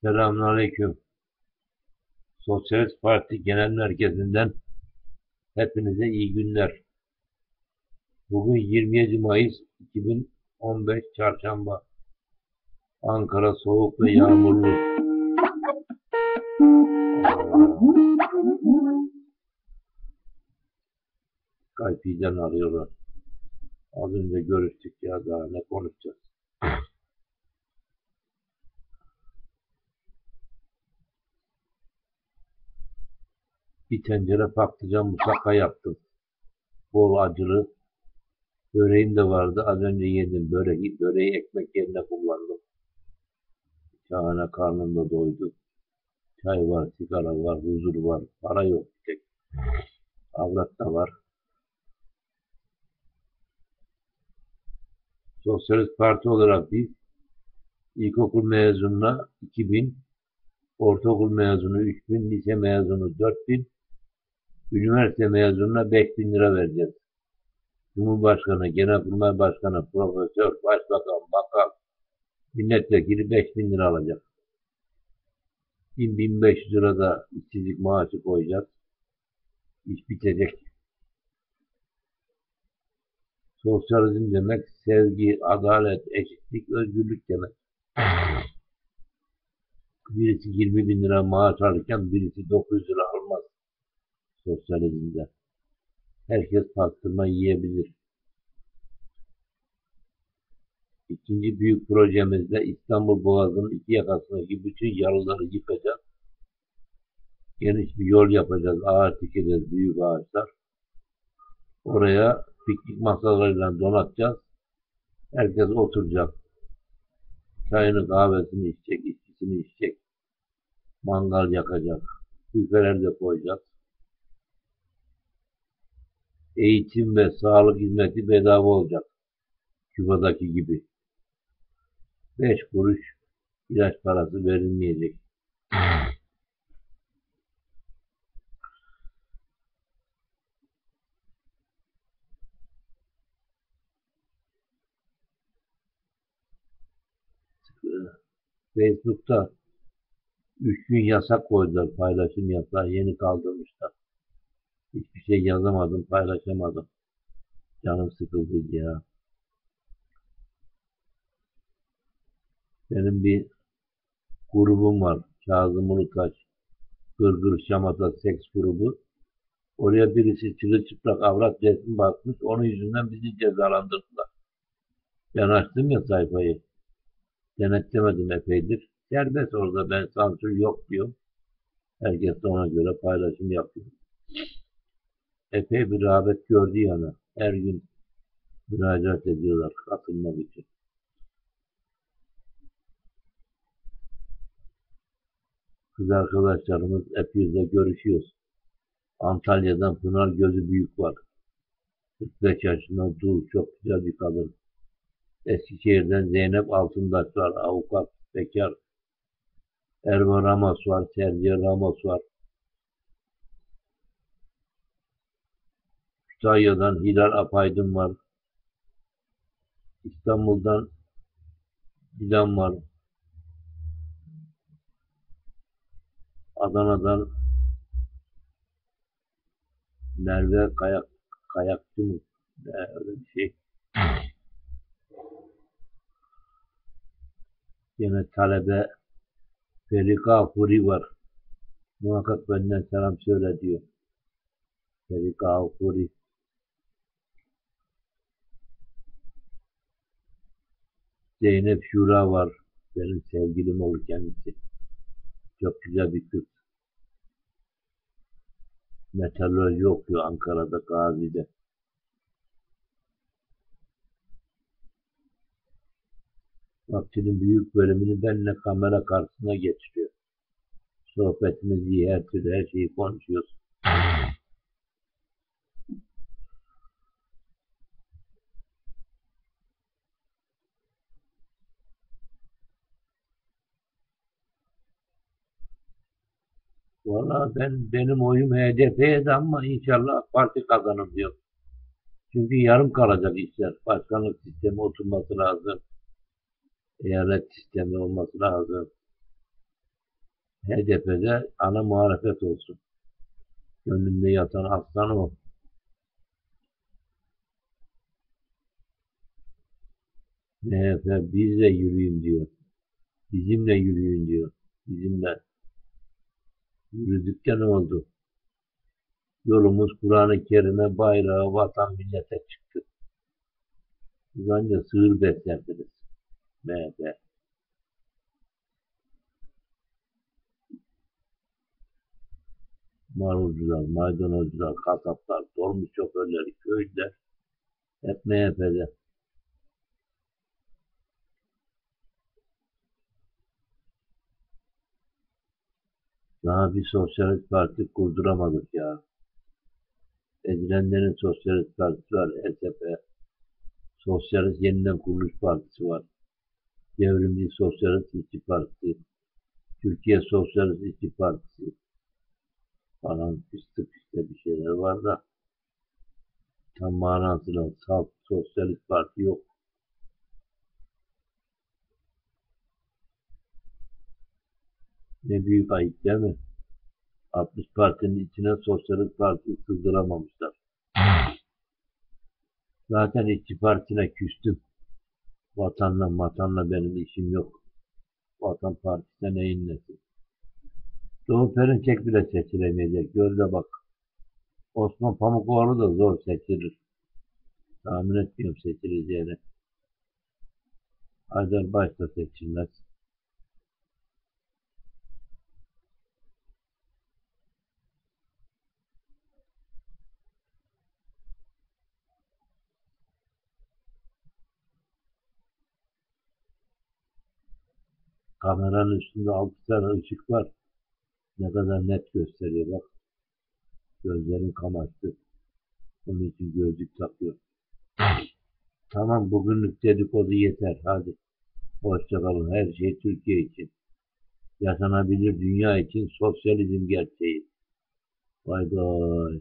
Selamünaleyküm. Sosyalist Parti Genel Merkezi'nden hepinize iyi günler. Bugün 27 Mayıs 2015 Çarşamba. Ankara soğuk ve yağmurlu. Skype'den arıyorlar. Az önce görüştük ya daha ne konuşacağız. Bir tencere patlıcan musakka yaptım. Bol acılı. Böreğim de vardı. Az önce yedim. Böreği, böreği ekmek yerine kullandım. Şahane karnım da doydu. Çay var, sigara var, huzur var. Para yok bir tek. Avrat da var. Sosyalist Parti olarak biz ilkokul mezununa 2000, ortaokul mezunu 3000, lise mezunu 4000, üniversite mezununa 5000 lira vereceğiz. Cumhurbaşkanı, Genelkurmay Başkanı, Profesör, Başbakan, Bakan, milletvekili 5000 lira alacak. 1000-1500 lira da işsizlik maaşı koyacağız. İş bitecek. Sosyalizm demek sevgi, adalet, eşitlik, özgürlük demek. Birisi 20 bin lira maaş alırken birisi 900 lira sosyalizmde. Herkes pastırma yiyebilir. İkinci büyük projemizde İstanbul Boğazı'nın iki yakasındaki bütün yalıları yıkacağız. Geniş bir yol yapacağız. Ağaç dikeceğiz, büyük ağaçlar. Oraya piknik masalarıyla donatacağız. Herkes oturacak. Çayını kahvesini içecek, içkisini içecek. Mangal yakacak. Büfeler de koyacağız. Eğitim ve sağlık hizmeti bedava olacak. Küba'daki gibi. Beş kuruş ilaç parası verilmeyecek. Facebook'ta üç gün yasak koydular paylaşım yasağı yeni kaldırmışlar. Hiçbir şey yazamadım, paylaşamadım. Canım sıkıldı ya. Benim bir grubum var. Kazım Ulutaş. Gırgır Şamata Seks grubu. Oraya birisi çırılçıplak avrat resmi basmış. Onun yüzünden bizi cezalandırdılar. Ben açtım ya sayfayı. Denetlemedim epeydir. Serbest orada ben sansür yok diyor. Herkes de ona göre paylaşım yapıyor. Epey bir rağbet gördü yani. Her gün müracaat ediyorlar katılmak için. Kız arkadaşlarımız epeyde görüşüyoruz. Antalya'dan Pınar Gözü Büyük var. 45 yaşında dul, çok güzel bir kadın. Eskişehir'den Zeynep Altındaş var, avukat, bekar. Erman Ramos var, Sergio Ramos var. Kütahya'dan Hilal Apaydın var. İstanbul'dan Dilan var. Adana'dan Merve Kayak Kayakçı mı? Ne, öyle bir şey. Yine talebe Ferika Furi var. Muhakkak benden selam söyle diyor. Ferika Furi. Zeynep Şura var. Benim sevgilim olur kendisi. Çok güzel bir kız. Metaloloji okuyor Ankara'da, Gazi'de. Vaktinin büyük bölümünü benimle kamera karşısına geçiriyor. Sohbetimiz iyi, her türlü her şeyi konuşuyoruz. Valla ben benim oyum HDP'ye ama inşallah parti kazanır diyor. Çünkü yarım kalacak işler. Başkanlık sistemi oturması lazım. Eyalet sistemi olması lazım. HDP'de ana muhalefet olsun. Gönlümde yatan aslan o. MHP bizle yürüyün diyor. Bizimle yürüyün diyor. Bizimle. Yürüdük de ne oldu? Yolumuz Kur'an-ı Kerim'e, bayrağı, vatan, millete çıktı. Siz ancak sığır beslerdiniz. MHP. Marulcular, maydanozcular, kasaplar, dolmuş şoförleri, köylüler hep MHP'de. Daha bir sosyalist parti kurduramadık ya. Ezilenlerin sosyalist partisi var, SDP. Sosyalist yeniden kuruluş partisi var. Devrimci Sosyalist İşçi Partisi. Türkiye Sosyalist İşçi Partisi. Falan fıstık işte bir şeyler var da tam manasıyla salt sosyalist parti yok. Ne büyük ayıp değil mi? 60 partinin içine sosyalist parti sığdıramamışlar. Zaten işçi partisine küstüm. Vatanla vatanla benim işim yok. Vatan partisine neyin nesi? Doğu Perinçek bile seçilemeyecek. Gör de bak. Osman Pamukoğlu da zor seçilir. Tahmin etmiyorum seçileceğini. Da seçilmez. Kameranın üstünde altı tane ışık var. Ne kadar net gösteriyor bak. Gözlerim kamaştı. Onun için gözlük takıyorum. Tamam bugünlük dedikodu yeter. Hadi. Hoşçakalın. Her şey Türkiye için. Yaşanabilir dünya için sosyalizm gerçeği. Vay vay.